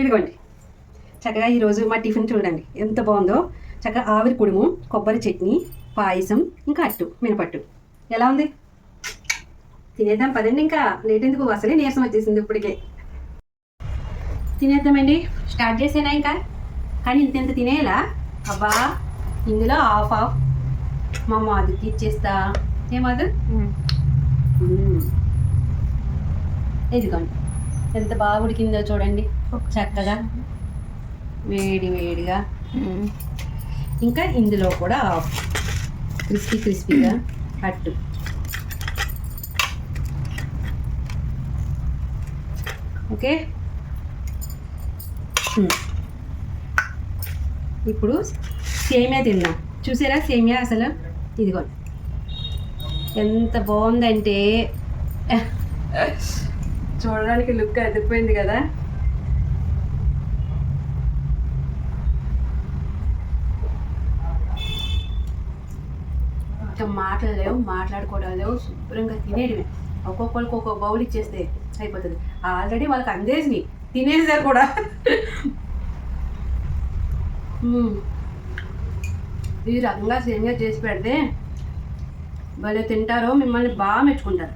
ఇదిగోండి. చక్కగా ఈరోజు మా టిఫిన్ చూడండి. ఎంత బాగుందో. చక్కగా ఆవిరి కుడుము కొబ్బరి చట్నీ పాయసం ఇంకా అట్టు మినపట్టు. ఎలా ఉంది? తినేద్దాం పదండి ఇంకా. లేట్ ఎందుకు? అసలే నీరసం వచ్చేసింది ఇప్పటికే. తినేద్దామండి. స్టార్ట్ చేసేనా ఇంకా? కానీ ఇంత ఇంత తినేయాలా అబ్బా ఇందులో ఆఫ్ ఆఫ్ మా మాదికి ఇచ్చేస్తా. ఏమాదు ఇదిగోండి. ఎంత బాగా ఉడికిందో చూడండి. చక్కగా వేడి వేడిగా. ఇంకా ఇందులో కూడా క్రిస్పీ క్రిస్పీగా అట్టు. ఓకే. ఇప్పుడు సేమియా తిందాం. చూసారా సేమియా అసలు? ఇదిగోండి. ఎంత బాగుందంటే. చూడడానికి లుక్ అదిపోయింది కదా. ఇంకా మాటలు లేవు మాట్లాడుకోవడం లేవు శుభ్రంగా తినేయడమే ఒక్కొక్కరికి ఒక్కొక్క బౌల్ ఇచ్చేస్తే అయిపోతుంది. ఆల్రెడీ వాళ్ళకి అందేసి తినేసారు కూడా ఈ రకంగా సేమియా చేసి పెడితే భలే తింటారో మిమ్మల్ని బాగా మెచ్చుకుంటారు.